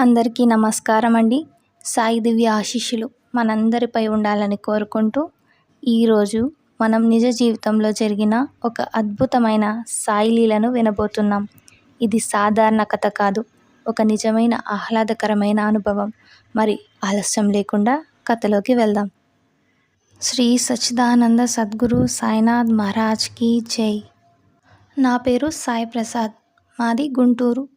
అందరికీ నమస్కారం అండి సాయి దివ్య ఆశీస్సులు మనందరిపై ఉండాలని కోరుకుంటూ ఈరోజు మనం నిజ జీవితంలో జరిగిన ఒక అద్భుతమైన సాయి లీలను వినబోతున్నాం. ఇది సాధారణ కథ కాదు ఒక నిజమైన ఆహ్లాదకరమైన అనుభవం. మరి ఆలస్యం లేకుండా కథలోకి వెళ్దాం. శ్రీ సచ్చిదానంద సద్గురు సాయినాథ్ మహారాజ్కి జై. నా పేరు సాయి ప్రసాద్ మాది గుంటూరు.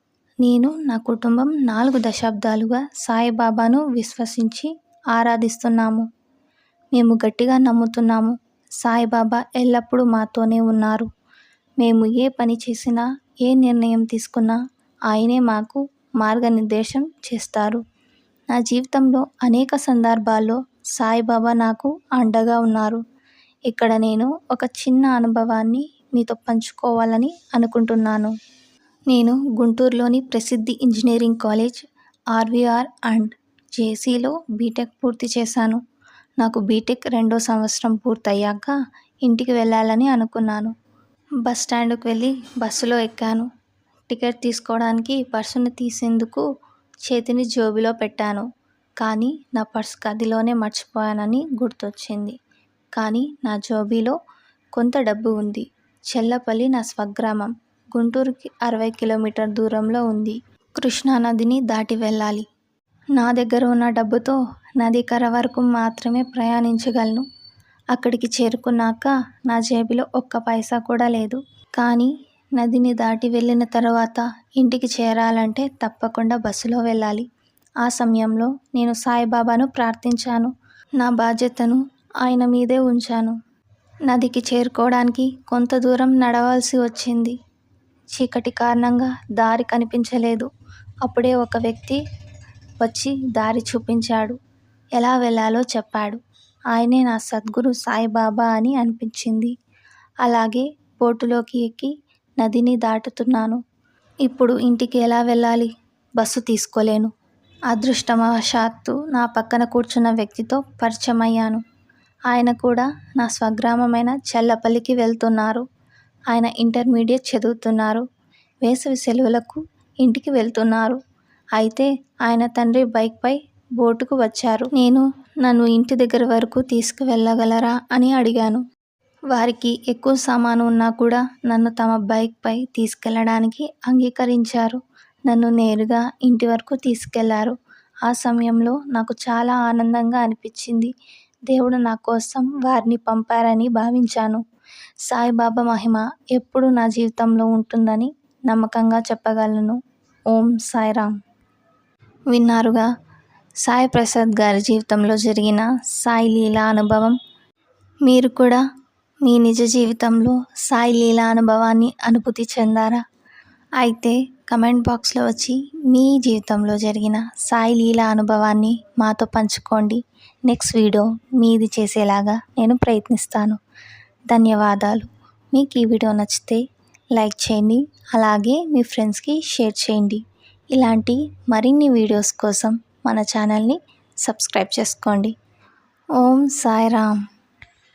నేను నా కుటుంబం నాలుగు దశాబ్దాలుగా సాయిబాబాను విశ్వసించి ఆరాధిస్తున్నాము. మేము గట్టిగా నమ్ముతున్నాము. సాయిబాబా ఎల్లప్పుడూ మాతోనే ఉన్నారు. మేము ఏ పని చేసినా ఏ నిర్ణయం తీసుకున్నా ఆయనే మాకు మార్గనిర్దేశం చేస్తారు. నా జీవితంలో అనేక సందర్భాల్లో సాయిబాబా నాకు అండగా ఉన్నారు. ఇక్కడ నేను ఒక చిన్న అనుభవాన్ని మీతో పంచుకోవాలని అనుకుంటున్నాను. నేను గుంటూరులోని ప్రసిద్ధి ఇంజనీరింగ్ కాలేజ్ ఆర్వీఆర్ అండ్ జేసీలో బీటెక్ పూర్తి చేశాను. నాకు బీటెక్ రెండో సంవత్సరం పూర్తయ్యాక ఇంటికి వెళ్ళాలని అనుకున్నాను. బస్ స్టాండ్కి వెళ్ళి బస్సులో ఎక్కాను. టికెట్ తీసుకోవడానికి పర్సును తీసేందుకు చేతిని జోబిలో పెట్టాను. కానీ నా పర్స్ గదిలోనే మర్చిపోయానని గుర్తొచ్చింది. కానీ నా జోబీలో కొంత డబ్బు ఉంది. చెల్లపల్లి నా స్వగ్రామం. గుంటూరుకి అరవై కిలోమీటర్ దూరంలో ఉంది. కృష్ణా నదిని దాటి వెళ్ళాలి. నా దగ్గర ఉన్న డబ్బుతో నది కర వరకు మాత్రమే ప్రయాణించగలను. అక్కడికి చేరుకున్నాక నా జేబులో ఒక్క పైసా కూడా లేదు. కానీ నదిని దాటి వెళ్ళిన తర్వాత ఇంటికి చేరాలంటే తప్పకుండా బస్సులో వెళ్ళాలి. ఆ సమయంలో నేను సాయిబాబాను ప్రార్థించాను. నా బాధ్యతను ఆయన మీదే ఉంచాను. నదికి చేరుకోవడానికి కొంత దూరం నడవాల్సి వచ్చింది. చీకటి కారణంగా దారి కనిపించలేదు. అప్పుడే ఒక వ్యక్తి వచ్చి దారి చూపించాడు. ఎలా వెళ్ళాలో చెప్పాడు. ఆయనే నా సద్గురు సాయిబాబా అని అనిపించింది. అలాగే బోటులోకి ఎక్కి నదిని దాటుతున్నాను. ఇప్పుడు ఇంటికి ఎలా వెళ్ళాలి? బస్సు తీసుకోలేను. అదృష్టవశాత్తు నా పక్కన కూర్చున్న వ్యక్తితో పరిచయం అయ్యాను ఆయన కూడా నా స్వగ్రామమైన చెల్లపల్లికి వెళ్తున్నారు. ఆయన ఇంటర్మీడియట్ చదువుతున్నారు. వేసవి సెలవులకు ఇంటికి వెళ్తున్నారు. అయితే ఆయన తండ్రి బైక్పై బోటుకు వచ్చారు. నేను నన్ను ఇంటి దగ్గర వరకు తీసుకువెళ్ళగలరా అని అడిగాను. వారికి ఎక్కువ సామాను ఉన్నా కూడా నన్ను తమ బైక్పై తీసుకెళ్ళడానికి అంగీకరించారు. నన్ను నేరుగా ఇంటి వరకు తీసుకెళ్ళారు. ఆ సమయంలో నాకు చాలా ఆనందంగా అనిపించింది. దేవుడు నా కోసం వారిని పంపారని భావించాను. సాయిబాబా మహిమ ఎప్పుడు నా జీవితంలో ఉంటుందని నమ్మకంగా చెప్పగలను. ఓం సాయిరామ్. విన్నారుగా సాయి ప్రసాద్ గారి జీవితంలో జరిగిన సాయి లీలా అనుభవం? మీరు కూడా మీ నిజ జీవితంలో సాయి లీలా అనుభవాన్ని అనుభూతి చెందారా? అయితే కమెంట్ బాక్స్లో వచ్చి మీ జీవితంలో జరిగిన సాయి లీలా అనుభవాన్ని మాతో పంచుకోండి. నెక్స్ట్ వీడియో మీది చేసేలాగా నేను ప్రయత్నిస్తాను. ధన్యవాదాలు. మీకు ఈ వీడియో నచ్చితే లైక్ చేయండి అలాగే మీ ఫ్రెండ్స్కి షేర్ చేయండి. ఇలాంటి మరిన్ని వీడియోస్ కోసం మన ఛానల్ని సబ్స్క్రైబ్ చేసుకోండి. ఓం సాయిరామ్.